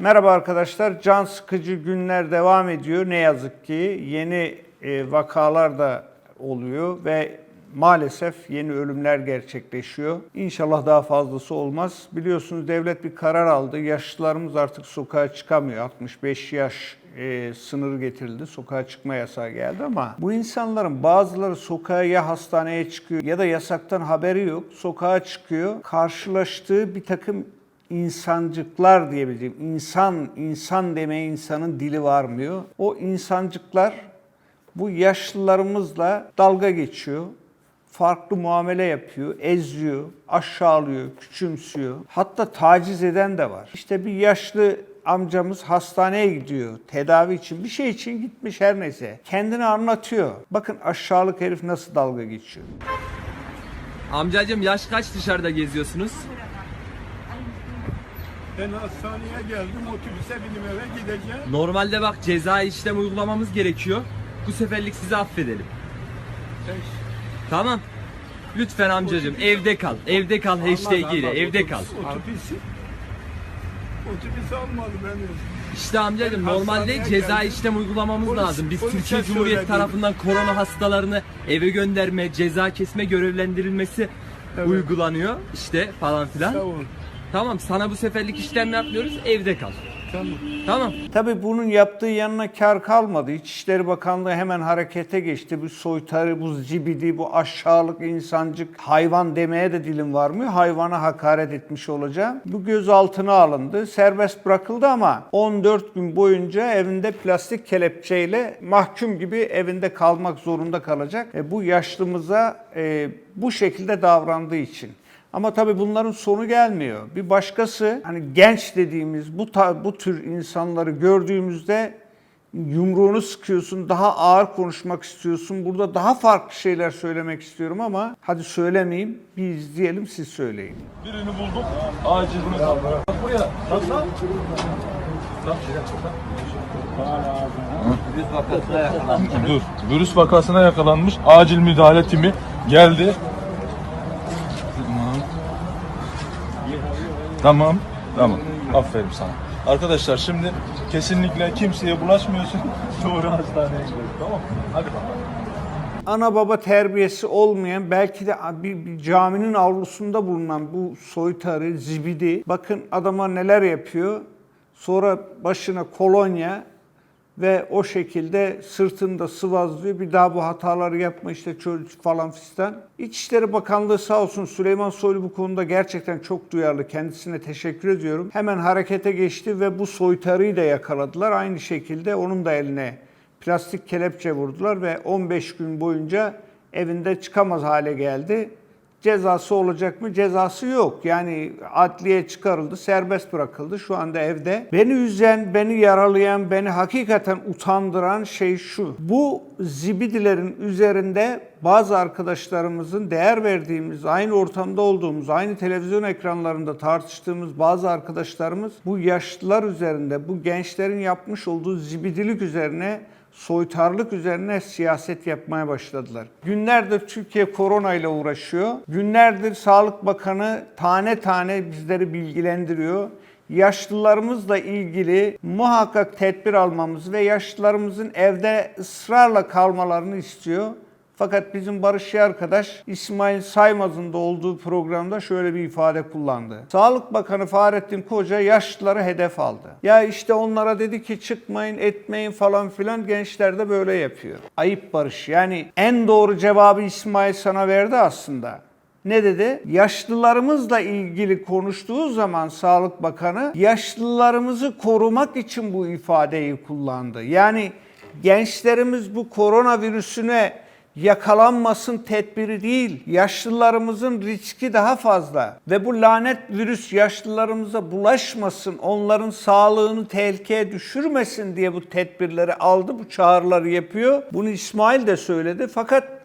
Merhaba arkadaşlar. Can sıkıcı günler devam ediyor. Ne yazık ki yeni e, vakalar da oluyor ve maalesef yeni ölümler gerçekleşiyor. İnşallah daha fazlası olmaz. Biliyorsunuz devlet bir karar aldı. Yaşlılarımız artık sokağa çıkamıyor. 65 yaş e, sınırı getirildi. Sokağa çıkma yasağı geldi ama bu insanların bazıları sokağa ya hastaneye çıkıyor ya da yasaktan haberi yok. Sokağa çıkıyor. Karşılaştığı bir takım insancıklar diyebileceğim. İnsan, insan demeye insanın dili varmıyor. O insancıklar bu yaşlılarımızla dalga geçiyor. Farklı muamele yapıyor, eziyor, aşağılıyor, küçümsüyor. Hatta taciz eden de var. İşte bir yaşlı amcamız hastaneye gidiyor tedavi için bir şey için gitmiş her neyse. Kendini anlatıyor. Bakın aşağılık herif nasıl dalga geçiyor. Amcacım yaş kaç dışarıda geziyorsunuz? Ben hastaneye geldim, otobüse bindim eve gideceğim. Normalde bak ceza işlem uygulamamız gerekiyor. Bu seferlik sizi affedelim. Beş. Tamam. Lütfen amcacım evde kal. Evde kal hashtag ile evde kal. Otobüs, otobüs almadı beni. İşte amcacım Ben normalde hastaneye ceza geldim. işlem uygulamamız Polis- lazım. Biz polise Türkiye Cumhuriyeti söyledim. tarafından korona hastalarını eve gönderme, ceza kesme görevlendirilmesi Evet. uygulanıyor. İşte falan filan. Sağ ol. Tamam sana bu seferlik işlem yapmıyoruz. Evde kal. Tamam. Tamam. Tabii bunun yaptığı yanına kar kalmadı. İçişleri Bakanlığı hemen harekete geçti. Bu soytarı, bu zibidi, bu aşağılık insancık hayvan demeye de dilim varmıyor. Hayvana hakaret etmiş olacağım. Bu gözaltına alındı. Serbest bırakıldı ama 14 gün boyunca evinde plastik kelepçeyle mahkum gibi evinde kalmak zorunda kalacak. E, bu yaşlımıza e, bu şekilde davrandığı için. Ama tabii bunların sonu gelmiyor. Bir başkası hani genç dediğimiz bu bu tür insanları gördüğümüzde yumruğunu sıkıyorsun, daha ağır konuşmak istiyorsun. Burada daha farklı şeyler söylemek istiyorum ama hadi söylemeyeyim. Bir izleyelim siz söyleyin. Birini bulduk. Acil mi kaldı? Bak buraya. Nasıl? Dur. Virüs vakasına yakalanmış. Acil müdahale timi geldi. Tamam. Tamam. Aferin sana. Arkadaşlar şimdi kesinlikle kimseye bulaşmıyorsun. Doğru hastaneye gidiyoruz. Tamam mı? Hadi bakalım. ana baba terbiyesi olmayan belki de bir, bir caminin avlusunda bulunan bu soytarı, zibidi bakın adama neler yapıyor. Sonra başına kolonya ve o şekilde sırtında sıvazlıyor. Bir daha bu hataları yapma işte falan fistan. İçişleri Bakanlığı sağ olsun Süleyman Soylu bu konuda gerçekten çok duyarlı. Kendisine teşekkür ediyorum. Hemen harekete geçti ve bu soytarıyı da yakaladılar. Aynı şekilde onun da eline plastik kelepçe vurdular ve 15 gün boyunca evinde çıkamaz hale geldi. Cezası olacak mı? Cezası yok. Yani adliye çıkarıldı, serbest bırakıldı. Şu anda evde. Beni üzen, beni yaralayan, beni hakikaten utandıran şey şu. Bu zibidilerin üzerinde bazı arkadaşlarımızın değer verdiğimiz, aynı ortamda olduğumuz, aynı televizyon ekranlarında tartıştığımız bazı arkadaşlarımız bu yaşlılar üzerinde, bu gençlerin yapmış olduğu zibidilik üzerine soytarlık üzerine siyaset yapmaya başladılar. Günlerdir Türkiye korona ile uğraşıyor. Günlerdir Sağlık Bakanı tane tane bizleri bilgilendiriyor. Yaşlılarımızla ilgili muhakkak tedbir almamız ve yaşlılarımızın evde ısrarla kalmalarını istiyor. Fakat bizim Barışçı arkadaş İsmail Saymaz'ın da olduğu programda şöyle bir ifade kullandı. Sağlık Bakanı Fahrettin Koca yaşlıları hedef aldı. Ya işte onlara dedi ki çıkmayın etmeyin falan filan gençler de böyle yapıyor. Ayıp Barış yani en doğru cevabı İsmail sana verdi aslında. Ne dedi? Yaşlılarımızla ilgili konuştuğu zaman Sağlık Bakanı yaşlılarımızı korumak için bu ifadeyi kullandı. Yani gençlerimiz bu koronavirüsüne yakalanmasın tedbiri değil. Yaşlılarımızın riski daha fazla ve bu lanet virüs yaşlılarımıza bulaşmasın, onların sağlığını tehlikeye düşürmesin diye bu tedbirleri aldı, bu çağrıları yapıyor. Bunu İsmail de söyledi fakat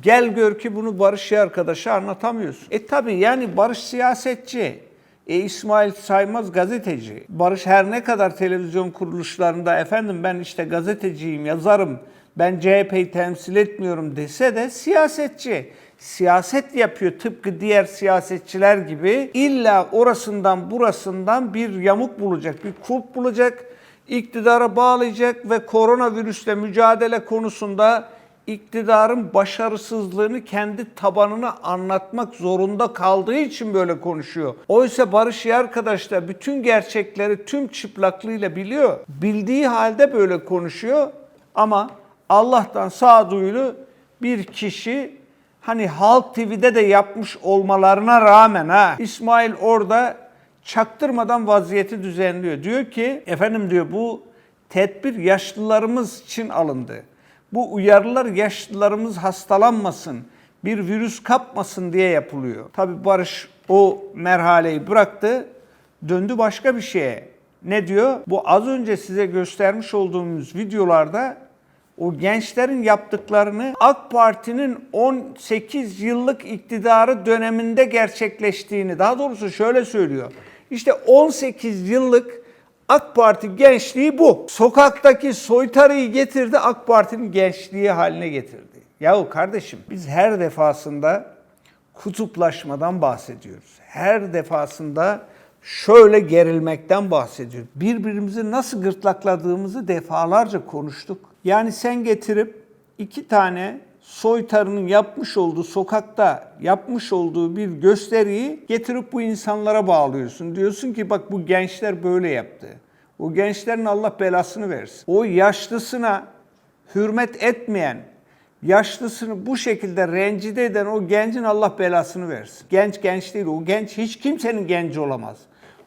Gel gör ki bunu Barış arkadaşa anlatamıyorsun. E tabi yani Barış siyasetçi. E İsmail Saymaz gazeteci. Barış her ne kadar televizyon kuruluşlarında efendim ben işte gazeteciyim, yazarım, ben CHP'yi temsil etmiyorum dese de siyasetçi. siyaset yapıyor tıpkı diğer siyasetçiler gibi. İlla orasından burasından bir yamuk bulacak, bir kulp bulacak, iktidara bağlayacak ve koronavirüsle mücadele konusunda iktidarın başarısızlığını kendi tabanına anlatmak zorunda kaldığı için böyle konuşuyor. Oysa Barış arkadaş da bütün gerçekleri tüm çıplaklığıyla biliyor. Bildiği halde böyle konuşuyor ama Allah'tan sağduyulu bir kişi hani Halk TV'de de yapmış olmalarına rağmen ha İsmail orada çaktırmadan vaziyeti düzenliyor. Diyor ki efendim diyor bu tedbir yaşlılarımız için alındı. Bu uyarılar yaşlılarımız hastalanmasın, bir virüs kapmasın diye yapılıyor. Tabi Barış o merhaleyi bıraktı, döndü başka bir şeye. Ne diyor? Bu az önce size göstermiş olduğumuz videolarda o gençlerin yaptıklarını AK Parti'nin 18 yıllık iktidarı döneminde gerçekleştiğini, daha doğrusu şöyle söylüyor. İşte 18 yıllık AK Parti gençliği bu. Sokaktaki soytarıyı getirdi, AK Parti'nin gençliği haline getirdi. Yahu kardeşim biz her defasında kutuplaşmadan bahsediyoruz. Her defasında şöyle gerilmekten bahsediyoruz. Birbirimizi nasıl gırtlakladığımızı defalarca konuştuk. Yani sen getirip iki tane soytarının yapmış olduğu sokakta yapmış olduğu bir gösteriyi getirip bu insanlara bağlıyorsun. Diyorsun ki bak bu gençler böyle yaptı. O gençlerin Allah belasını versin. O yaşlısına hürmet etmeyen, yaşlısını bu şekilde rencide eden o gencin Allah belasını versin. Genç genç değil. O genç hiç kimsenin genci olamaz.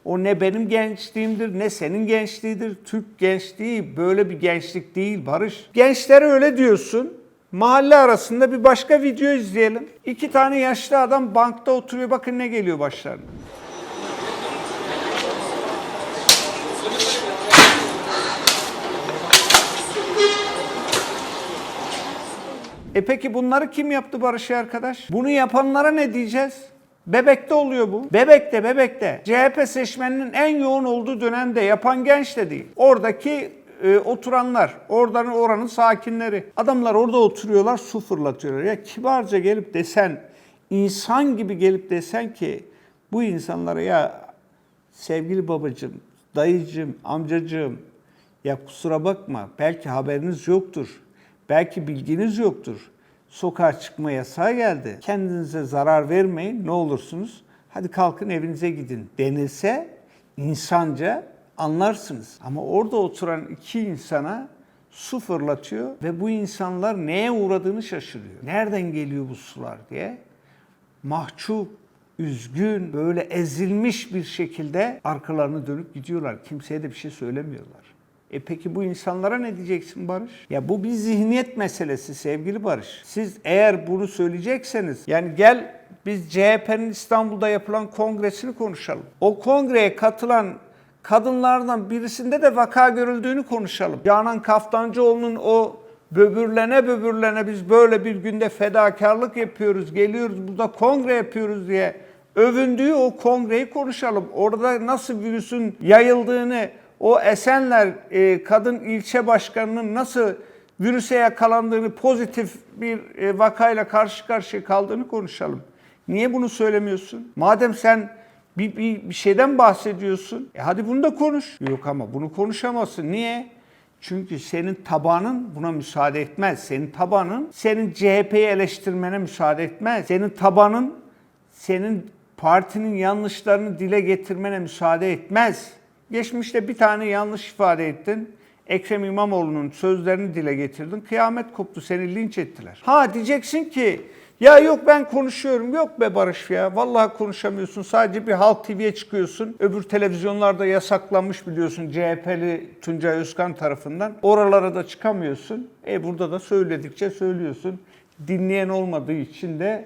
O ne benim gençliğimdir ne senin gençliğidir. Türk gençliği böyle bir gençlik değil Barış. Gençlere öyle diyorsun. Mahalle arasında bir başka video izleyelim. İki tane yaşlı adam bankta oturuyor. Bakın ne geliyor başlarına. E peki bunları kim yaptı Barış arkadaş? Bunu yapanlara ne diyeceğiz? Bebekte oluyor bu. Bebekte, bebekte. CHP seçmeninin en yoğun olduğu dönemde yapan genç de değil. Oradaki e, oturanlar, oradan oranın sakinleri. Adamlar orada oturuyorlar, su fırlatıyorlar. Ya kibarca gelip desen, insan gibi gelip desen ki bu insanlara ya sevgili babacığım, dayıcığım, amcacığım ya kusura bakma belki haberiniz yoktur. Belki bilginiz yoktur. Sokağa çıkma yasağı geldi. Kendinize zarar vermeyin ne olursunuz. Hadi kalkın evinize gidin denilse insanca anlarsınız. Ama orada oturan iki insana su fırlatıyor ve bu insanlar neye uğradığını şaşırıyor. Nereden geliyor bu sular diye mahcup, üzgün, böyle ezilmiş bir şekilde arkalarını dönüp gidiyorlar. Kimseye de bir şey söylemiyorlar. E peki bu insanlara ne diyeceksin Barış? Ya bu bir zihniyet meselesi sevgili Barış. Siz eğer bunu söyleyecekseniz yani gel biz CHP'nin İstanbul'da yapılan kongresini konuşalım. O kongreye katılan kadınlardan birisinde de vaka görüldüğünü konuşalım. Canan Kaftancıoğlu'nun o böbürlene böbürlene biz böyle bir günde fedakarlık yapıyoruz, geliyoruz burada kongre yapıyoruz diye övündüğü o kongreyi konuşalım. Orada nasıl virüsün yayıldığını, o Esenler e, kadın ilçe başkanının nasıl virüse yakalandığını, pozitif bir e, vakayla karşı karşıya kaldığını konuşalım. Niye bunu söylemiyorsun? Madem sen bir, bir, bir şeyden bahsediyorsun, e hadi bunu da konuş. Yok ama bunu konuşamazsın. Niye? Çünkü senin tabanın buna müsaade etmez. Senin tabanın senin CHP'yi eleştirmene müsaade etmez. Senin tabanın senin partinin yanlışlarını dile getirmene müsaade etmez. Geçmişte bir tane yanlış ifade ettin. Ekrem İmamoğlu'nun sözlerini dile getirdin. Kıyamet koptu. Seni linç ettiler. Ha diyeceksin ki ya yok ben konuşuyorum. Yok be Barış ya. Vallahi konuşamıyorsun. Sadece bir Halk TV'ye çıkıyorsun. Öbür televizyonlarda yasaklanmış biliyorsun CHP'li Tuncay Özkan tarafından. Oralara da çıkamıyorsun. E burada da söyledikçe söylüyorsun. Dinleyen olmadığı için de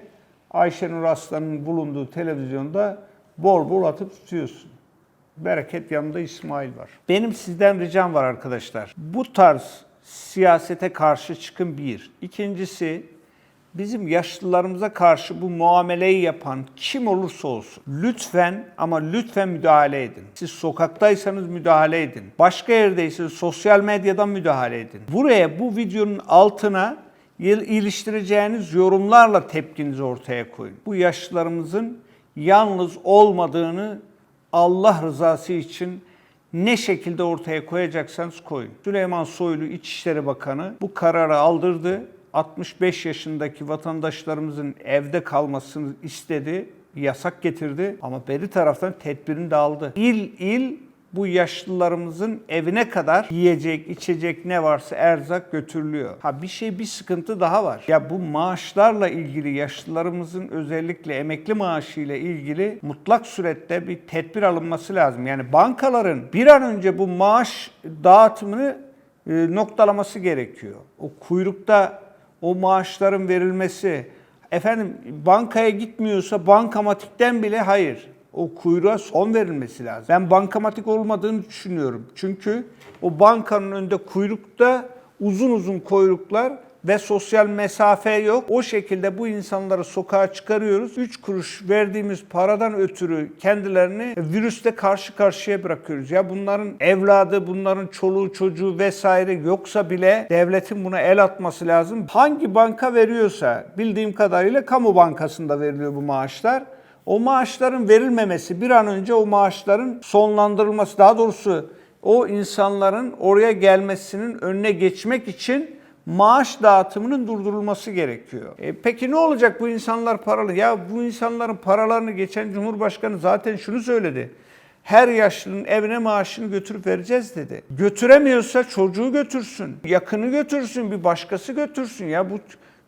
Ayşenur Aslan'ın bulunduğu televizyonda bol bol atıp tutuyorsun. Bereket yanında İsmail var. Benim sizden ricam var arkadaşlar. Bu tarz siyasete karşı çıkın bir. İkincisi bizim yaşlılarımıza karşı bu muameleyi yapan kim olursa olsun lütfen ama lütfen müdahale edin. Siz sokaktaysanız müdahale edin. Başka yerdeyseniz sosyal medyadan müdahale edin. Buraya bu videonun altına il- iliştireceğiniz yorumlarla tepkinizi ortaya koyun. Bu yaşlılarımızın yalnız olmadığını Allah rızası için ne şekilde ortaya koyacaksanız koyun. Süleyman Soylu İçişleri Bakanı bu kararı aldırdı. 65 yaşındaki vatandaşlarımızın evde kalmasını istedi, yasak getirdi ama beri taraftan tedbirini de aldı. İl il bu yaşlılarımızın evine kadar yiyecek, içecek ne varsa erzak götürülüyor. Ha bir şey bir sıkıntı daha var. Ya bu maaşlarla ilgili yaşlılarımızın özellikle emekli maaşı ile ilgili mutlak surette bir tedbir alınması lazım. Yani bankaların bir an önce bu maaş dağıtımını e, noktalaması gerekiyor. O kuyrukta o maaşların verilmesi, efendim bankaya gitmiyorsa bankamatikten bile hayır. O kuyruğa son verilmesi lazım. Ben bankamatik olmadığını düşünüyorum. Çünkü o bankanın önünde kuyrukta uzun uzun kuyruklar ve sosyal mesafe yok. O şekilde bu insanları sokağa çıkarıyoruz. 3 kuruş verdiğimiz paradan ötürü kendilerini virüste karşı karşıya bırakıyoruz. Ya bunların evladı, bunların çoluğu, çocuğu vesaire yoksa bile devletin buna el atması lazım. Hangi banka veriyorsa bildiğim kadarıyla kamu bankasında veriliyor bu maaşlar. O maaşların verilmemesi, bir an önce o maaşların sonlandırılması, daha doğrusu o insanların oraya gelmesinin önüne geçmek için maaş dağıtımının durdurulması gerekiyor. E peki ne olacak bu insanlar paralı? Ya bu insanların paralarını geçen Cumhurbaşkanı zaten şunu söyledi. Her yaşlının evine maaşını götürüp vereceğiz dedi. Götüremiyorsa çocuğu götürsün, yakını götürsün, bir başkası götürsün. Ya bu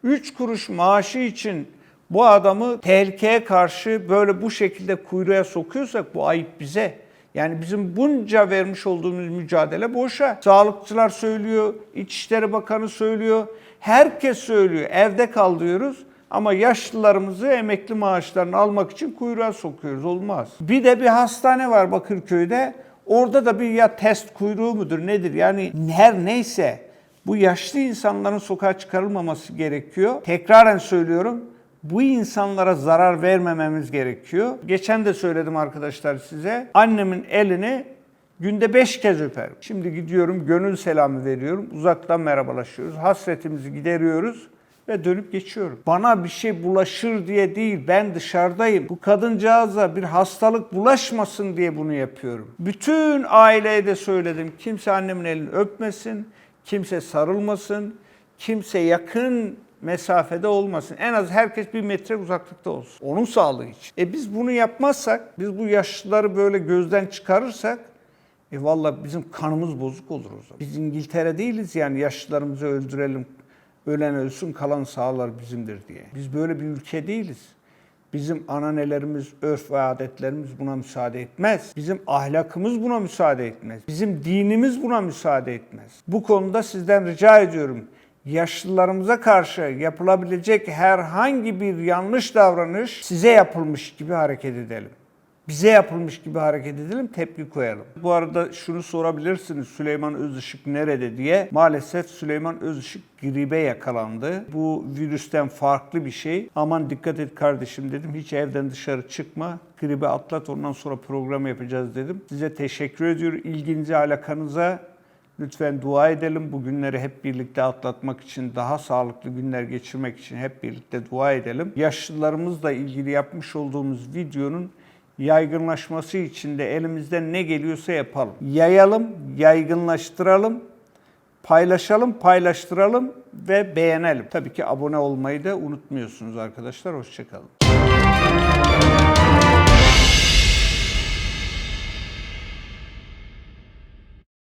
3 kuruş maaşı için bu adamı tehlikeye karşı böyle bu şekilde kuyruğa sokuyorsak bu ayıp bize. Yani bizim bunca vermiş olduğumuz mücadele boşa. Sağlıkçılar söylüyor, İçişleri Bakanı söylüyor, herkes söylüyor. Evde kal diyoruz ama yaşlılarımızı emekli maaşlarını almak için kuyruğa sokuyoruz. Olmaz. Bir de bir hastane var Bakırköy'de. Orada da bir ya test kuyruğu mudur nedir? Yani her neyse bu yaşlı insanların sokağa çıkarılmaması gerekiyor. Tekraren söylüyorum bu insanlara zarar vermememiz gerekiyor. Geçen de söyledim arkadaşlar size. Annemin elini günde beş kez öperim. Şimdi gidiyorum gönül selamı veriyorum. Uzaktan merhabalaşıyoruz. Hasretimizi gideriyoruz ve dönüp geçiyorum. Bana bir şey bulaşır diye değil, ben dışarıdayım. Bu kadıncağıza bir hastalık bulaşmasın diye bunu yapıyorum. Bütün aileye de söyledim. Kimse annemin elini öpmesin, kimse sarılmasın, kimse yakın mesafede olmasın. En az herkes bir metre uzaklıkta olsun. Onun sağlığı için. E biz bunu yapmazsak, biz bu yaşlıları böyle gözden çıkarırsak e valla bizim kanımız bozuk olur o zaman. Biz İngiltere değiliz yani yaşlılarımızı öldürelim, ölen ölsün kalan sağlar bizimdir diye. Biz böyle bir ülke değiliz. Bizim ananelerimiz, örf ve adetlerimiz buna müsaade etmez. Bizim ahlakımız buna müsaade etmez. Bizim dinimiz buna müsaade etmez. Bu konuda sizden rica ediyorum. Yaşlılarımıza karşı yapılabilecek herhangi bir yanlış davranış size yapılmış gibi hareket edelim. Bize yapılmış gibi hareket edelim, tepki koyalım. Bu arada şunu sorabilirsiniz Süleyman Özışık nerede diye. Maalesef Süleyman Özışık gribe yakalandı. Bu virüsten farklı bir şey. Aman dikkat et kardeşim dedim. Hiç evden dışarı çıkma. Gribi atlat ondan sonra program yapacağız dedim. Size teşekkür ediyorum. İlginize, alakanıza Lütfen dua edelim. Bu günleri hep birlikte atlatmak için, daha sağlıklı günler geçirmek için hep birlikte dua edelim. Yaşlılarımızla ilgili yapmış olduğumuz videonun yaygınlaşması için de elimizden ne geliyorsa yapalım. Yayalım, yaygınlaştıralım, paylaşalım, paylaştıralım ve beğenelim. Tabii ki abone olmayı da unutmuyorsunuz arkadaşlar. Hoşçakalın.